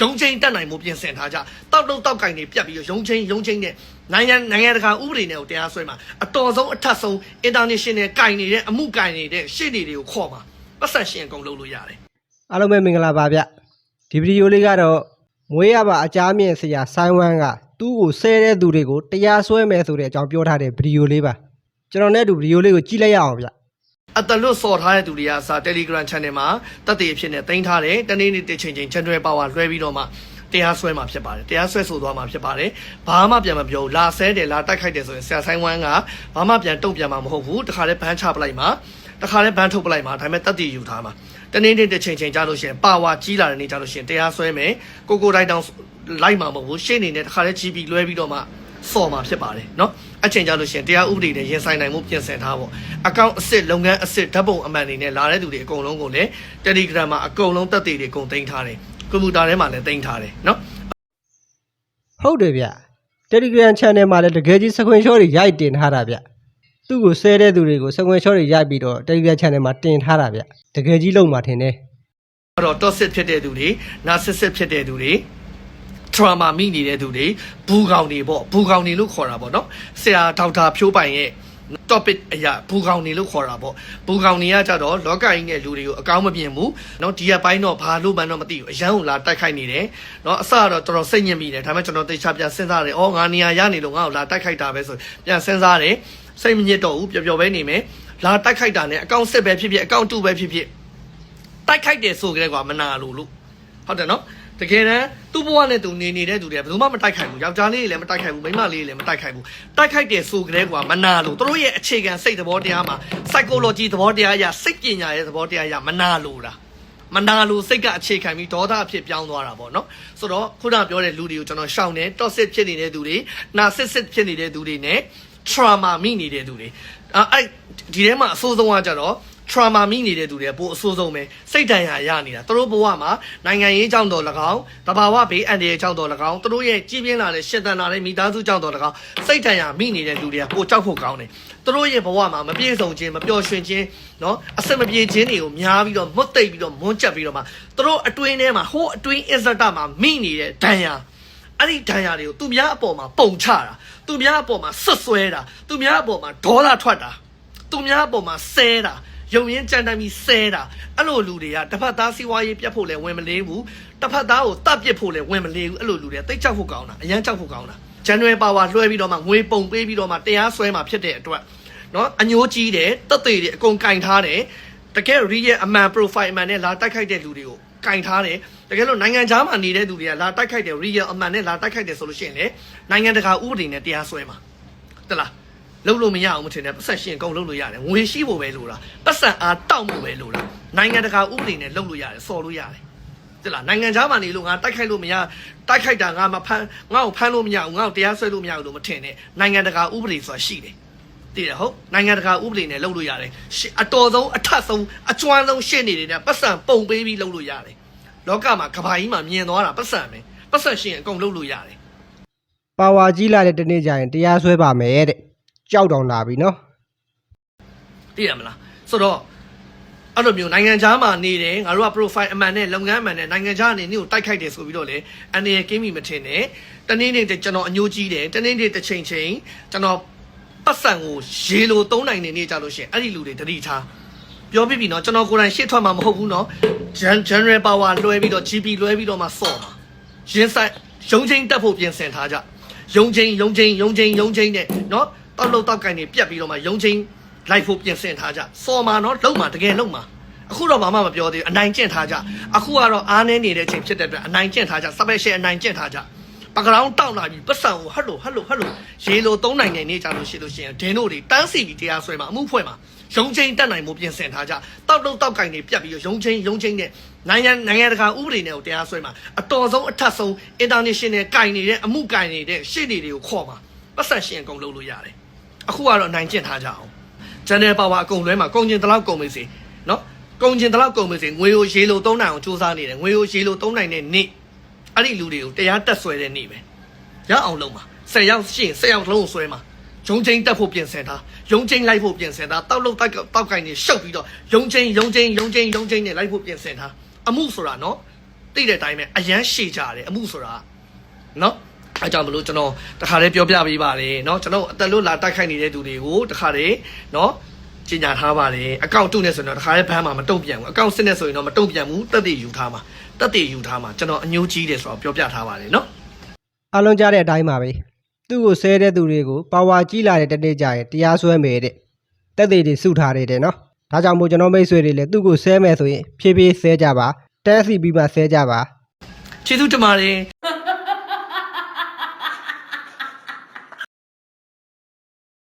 ရုံချင်းတက်နိုင်မှုပြင်ဆင်ထားကြတောက်တုတ်တောက်ကင်တွေပြတ်ပြီးတော့ရုံချင်းရုံချင်းနဲ့နိုင်ငံနိုင်ငံတကာဥပဒေနဲ့ကိုတရားစွဲမှာအတော်ဆုံးအထက်ဆုံး international ကင်နေတဲ့အမှုကင်နေတဲ့ရှေ့နေတွေကိုခေါ်မှာပတ်သက်ရှင်အကုန်လုပ်လို့ရတယ်အားလုံးပဲမင်္ဂလာပါဗျဒီဗီဒီယိုလေးကတော့မွေးရပါအကြမ်းမြင့်ဆရာဆိုင်းဝမ်ကသူ့ကိုဆဲတဲ့သူတွေကိုတရားစွဲမယ်ဆိုတဲ့အကြောင်းပြောထားတဲ့ဗီဒီယိုလေးပါကျွန်တော်နဲ့အတူဗီဒီယိုလေးကိုကြည့်လိုက်ရအောင်ဗျ အတလွတ်စော်ထားတဲ့သူတွေကစာ Telegram Channel မှာတက်တည်အဖြစ်နဲ့တင်ထားတယ်တနေ့နေ့တစ်ချိန်ချိန် General Power လွှဲပြီးတော့မှတရားစွဲမှာဖြစ်ပါတယ်တရားစွဲဆိုသွားမှာဖြစ်ပါတယ်ဘာမှပြန်မပြောဘူးလာဆဲတယ်လာတိုက်ခိုက်တယ်ဆိုရင်ဆရာဆိုင်ဝမ်ကဘာမှပြန်တုံ့ပြန်မှာမဟုတ်ဘူးတခါလဲဘန်းချပလိုက်မှာတခါလဲဘန်းထုတ်ပလိုက်မှာဒါပေမဲ့တက်တည်ယူထားမှာတနေ့နေ့တစ်ချိန်ချိန်ကြာလို့ရှိရင်ပါဝါကြီးလာတဲ့နေ့ကြာလို့ရှိရင်တရားစွဲမယ်ကိုကိုတိုင်းတောင်လိုက်မှာမဟုတ်ဘူးရှေ့နေနဲ့တခါလဲ GB လွှဲပြီးတော့မှ စော်မှာဖြစ်ပါတယ်เนาะအချိန်ကြာလို့ရှိရင်တရားဥပဒေနဲ့ရင်ဆိုင်နိုင်မှုပြင်ဆင်ထားဖို့အကောင့်အစ်စ်လုပ်ငန်းအစ်စ်ဓာတ်ပုံအမှန်တွေနဲ့လာတဲ့သူတွေအကုန်လုံးကိုလည်း Telegram မှာအကုန်လုံးတက်သေးတွေအကုန်သိမ်းထားတယ်ကွန်ပျူတာထဲမှာလည်းသိမ်းထားတယ်เนาะ ဟုတ်တယ်ဗျ Telegram Channel မှာလည်းတကယ်ကြီးစခွင်ရှော့တွေရိုက်တင်ထားတာဗျသူ့ကိုဆဲတဲ့သူတွေကိုစခွင်ရှော့တွေရိုက်ပြီးတော့ Telegram Channel မှာတင်ထားတာဗျတကယ်ကြီးလုံးမှာထင်တယ် အဲ့တော့ toxic ဖြစ်တဲ့သူတွေ narcissistic ဖြစ်တဲ့သူတွေ trauma မိနေတဲ့သူတွေဘူကောင်တွေပေါ့ဘူကောင်တွေလို့ခေါ်တာပေါ့နော်ဆရာဒေါက်တာဖြိုးပိုင်ရဲ့ topic အရာဘူကောင်တွေလို့ခေါ်တာပေါ့ဘူကောင်တွေကကြတော့လောကကြီးနဲ့လူတွေကိုအကောင်းမမြင်ဘူးเนาะဒီကပိုင်းတော့ဘာလို့မှန်းတော့မသိဘူးအရန်ကိုလာတိုက်ခိုက်နေတယ်เนาะအစကတော့တော်တော်စိတ်ညစ်မိတယ်ဒါပေမဲ့ကျွန်တော်တေချာပြန်စဉ်းစားတယ်ဩငါနေရာရနေလို့ငါ့ကိုလာတိုက်ခိုက်တာပဲဆိုပြန်စဉ်းစားတယ်စိတ်မညစ်တော့ဘူးပျော်ပျော်ပဲနေမယ်လာတိုက်ခိုက်တာနဲ့အကောင့်စစ်ပဲဖြစ်ဖြစ်အကောင့်တူပဲဖြစ်ဖြစ် တိုက်ခိုက်တယ်ဆိုကြတဲ့ကွာမနာလို့လို့ဟုတ်တယ်နော်တကယ်တမ်း သူ့ဘဝနဲ့သူနေနေတဲ့သူတွေကဘယ်သူမှမတိုက်ခိုက်ဘူးယောက်ျားလေးတွေလည်းမတိုက်ခိုက်ဘူးမိန်းမလေးတွေလည်းမတိုက်ခိုက်ဘူးတိုက်ခိုက်တယ်ဆိုကြတဲ့ကွာမနာလို့သူတို့ရဲ့အခြေခံစိတ်သဘောတရားမှာ psychology သဘောတရားအရစိတ်ပညာရဲ့သဘောတရားအရမနာလို့တာမနာလို့စိတ်ကအခြေခံပြီးဒေါသအဖြစ်ပြောင်းသွားတာပေါ့နော်ဆိုတော့ခုနပြောတဲ့လူတွေကိုကျွန်တော်ရှောင်တယ် toxic ဖြစ်နေတဲ့သူတွေ narcissistic ဖြစ်နေတဲ့သူတွေနဲ့ trauma မိနေတဲ့သူတွေအဲ့အဲ့ဒီထဲမှာအဆိုးဆုံးကကြတော့ trauma မိနေတဲ့သူတွေကပိုအဆိုးဆုံးပဲစိတ်ဒဏ်ရာရနေတာသူတို့ဘဝမှာနိုင်ငံရေးကြောင့်တော့၎င်းတဘာဝဘေးအန္တရာယ်ကြောင့်တော့၎င်းသူတို့ရဲ့ကြီးပြင်းလာတဲ့ရှစ်တန်လာတဲ့မိသားစုကြောင့်တော့၎င်းစိတ်ဒဏ်ရာမိနေတဲ့လူတွေကပိုကြောက်ဖို့ကောင်းတယ်သူတို့ရဲ့ဘဝမှာမပြည့်စုံခြင်းမပျော်ရွှင်ခြင်းเนาะအစမပြေခြင်းတွေကိုများပြီးတော့မွတ်သိပ်ပြီးတော့မွန်းချက်ပြီးတော့မှသူတို့အတွင်းထဲမှာဟိုးအတွင်းအစ္ဆတမှာမိနေတဲ့ဒဏ်ရာ အဲ့ဒီဒဏ်ရာတွေကိုသူများအပေါ်မှာပုံချတာသူများအပေါ်မှာဆွတ်ဆွဲတာသူများအပေါ်မှာဒေါသထွက်တာသူများအပေါ်မှာဆဲတာ ယုံရင်ကြံတမ်းပြီးဆဲတာအဲ့လိုလူတွေကတစ်ဖက်သားစီးပွားရေးပြတ်ဖို့လည်းဝင်မလေးဘူးတစ်ဖက်သားကိုတတ်ပစ်ဖို့လည်းဝင်မလေးဘူးအဲ့လိုလူတွေတိတ်ကြောက်ဖို့ကောင်းတာအရန်ကြောက်ဖို့ကောင်းတာ January Power လွှဲပြီးတော့မှငွေပုံပေးပြီးတော့မှတရားစွဲမှာဖြစ်တဲ့အတွက်နော်အညိုးကြီးတယ်တက်သေးတယ်အကုန်ကင်ထားတယ်တကယ် real အမှန် profile အမှန်နဲ့လာတိုက်ခိုက်တဲ့လူတွေကိုကင်ထားတယ်တကယ်လို့နိုင်ငံခြားမှာနေတဲ့သူတွေကလာတိုက်ခိုက်တယ် real အမှန်နဲ့လာတိုက်ခိုက်တယ်ဆိုလို့ရှိရင်လေနိုင်ငံတကာဥပဒေနဲ့တရားစွဲမှာတလား လုံးလို့မရအောင်မထင်နဲ့ပတ်ဆက်ရှင်ကုန်လုံးလို့ရတယ်ငွေရှိဖို့ပဲလို့လားပတ်ဆက်အားတောက်ဖို့ပဲလို့လားနိုင်ငံတကာဥပဒေနဲ့လုံးလို့ရတယ်စော်လို့ရတယ်တလားနိုင်ငံခြားမှာနေလို့ငါတိုက်ခိုက်လို့မရတိုက်ခိုက်တာငါမဖမ်းငါ့ကိုဖမ်းလို့မရဘူးငါ့ကိုတရားစွဲလို့မရဘူးလို့မထင်နဲ့နိုင်ငံတကာဥပဒေဆိုတာရှိတယ်တည်တယ်ဟုတ်နိုင်ငံတကာဥပဒေနဲ့လုပ်လို့ရတယ်ရှစ်အတော်ဆုံးအထက်ဆုံးအကျွမ်းဆုံးရှင်းနေတယ်ပတ်စံပုံပေးပြီးလုပ်လို့ရတယ်လောကမှာကဘာကြီးမှာမြင်သွားတာပတ်စံပဲပတ်စံရှင်းအကုန်လုပ်လို့ရတယ်ပါဝါကြီးလာတဲ့တနေ့ကျရင်တရားစွဲပါမယ်တဲ့ ကြောက်တောင်လာပြီနော်သိရမလားဆိုတော့အဲ့လိုမျိုးနိုင်ငံခြားမှာနေတယ်ငါတို့က profile အမှန်နဲ့လုပ်ငန်းအမှန်နဲ့နိုင်ငံခြားအနေနဲ့ကိုတိုက်ခိုက်တယ်ဆိုပြီးတော့လေအနေနဲ့ကင်းမိမထင်နဲ့တနေ့နေ့ကျွန်တော်အညိုးကြီးတယ်တနေ့နေ့တစ်ချိန်ချိန်ကျွန်တော်ပတ်စံကိုရေလိုသုံးနိုင်နေနေကြလို့ရှရင်အဲ့ဒီလူတွေတတိထားပြောပြပြီနော်ကျွန်တော်ကိုယ်တိုင်ရှေ့ထွက်မှာမဟုတ်ဘူးနော် Gen- general power လွှဲပြီးတော့ GP လွှဲပြီးတော့မှစော့မှာရင်းဆိုင်ရုံချင်းတက်ဖို့ပြင်ဆင်ထားကြရုံချင်းရုံချင်းရုံချင်းရုံချင်းနဲ့နော် တောက်လို့တောက်ကင်နေပြက်ပြီးတော့မှရုံချင်းလိုက်ဖို့ပြင်ဆင်ထားကြစော်မာနော်လုံမှာတကယ်လုံမှာအခုတော့ဘာမှမပြောသေးဘူးအနိုင်ကျင့်ထားကြအခုကတော့အားနေနေတဲ့အချိန်ဖြစ်တဲ့အတွက်အနိုင်ကျင့်ထားကြစပယ်ရှယ်အနိုင်ကျင့်ထားကြပကရောင်းတောက်လာပြီးပတ်စံကိုဟတ်လို့ဟတ်လို့ဟတ်လို့ရေလိုသုံးနိုင်နေနေကြလို့ရှိလို့ရှိရင်ဒင်းတို့တွေတန်းစီပြီးတရားဆွဲမှာအမှုဖွဲ့မှာရုံချင်းတက်နိုင်မှုပြင်ဆင်ထားကြတောက်တုတ်တောက်ကင်တွေပြတ်ပြီးရုံချင်းရုံချင်းနဲ့နိုင်ငံနိုင်ငံတကာဥပဒေနဲ့ကိုတရားဆွဲမှာအတော်ဆုံးအထက်ဆုံး international ကင်နေတဲ့အမှုကင်နေတဲ့ရှေ့နေတွေကိုခေါ်မှာပတ်စံရှင်အကုန်လုပ်လို့ရတယ် အခုကတော့အနိုင်ကျင့်ထားကြအောင် channel power အကုန်လွဲမှာကုန်ကျင်တလောက်ကုန်ပြီစီနော်ကုန်ကျင်တလောက်ကုန်ပြီစီငွေကိုရေလိုသုံးနိုင်အောင်စူးစမ်းနေတယ်ငွေကိုရေလိုသုံးနိုင်တဲ့နေ့အဲ့ဒီလူတွေကိုတရားတက်ဆွဲတဲ့နေ့ပဲရအောင်လုံးမှာ10ယောက်ရှင်း10ယောက်လုံးကိုဆွဲမှာရုံချင်းတက်ဖို့ပြင်ဆင်တာရုံချင်းလိုက်ဖို့ပြင်ဆင်တာတောက်လို့တောက်တောက်ကင်နေရှုပ်ပြီးတော့ရုံချင်းရုံချင်းရုံချင်းရုံချင်းနဲ့လိုက်ဖို့ပြင်ဆင်တာအမှုဆိုတာနော်သိတဲ့အတိုင်းပဲအရန်ရှည်ကြတယ်အမှုဆိုတာနော် အဲကြောင့်မလို့ကျွန်တော်တခါတည်းပြောပြပေးပါတယ်เนาะကျွန်တော်အသက်လို့လာတိုက်ခိုက်နေတဲ့သူတွေကိုတခါတည်းเนาะကျင်ညာထားပါတယ်အကောင့်တုနဲ့ဆိုရင်တော့တခါတည်းဘန်းမှာမတုံ့ပြန်ဘူးအကောင့်စစ်နဲ့ဆိုရင်တော့မတုံ့ပြန်ဘူးတက်တည်ယူထားမှာတက်တည်ယူထားမှာကျွန်တော်အညိုးကြီးတယ်ဆိုတော့ပြောပြထားပါတယ်เนาะ အလုံးကြားတဲ့အတိုင်းပါပဲသူ့ကိုဆဲတဲ့သူတွေကိုပါဝါကြီးလာတဲ့တနေ့ကျရင်တရားစွဲမယ်တဲ့တက်သေးတွေစုထားတယ်တဲ့နော်ဒါကြောင့်မို့ကျွန်တော်မိတ်ဆွေတွေလည်းသူ့ကိုဆဲမယ်ဆိုရင်ဖြည်းဖြည်းဆဲကြပါတန်းစီပြီးမှဆဲကြပါ ကျေးဇူးတင်ပါတယ်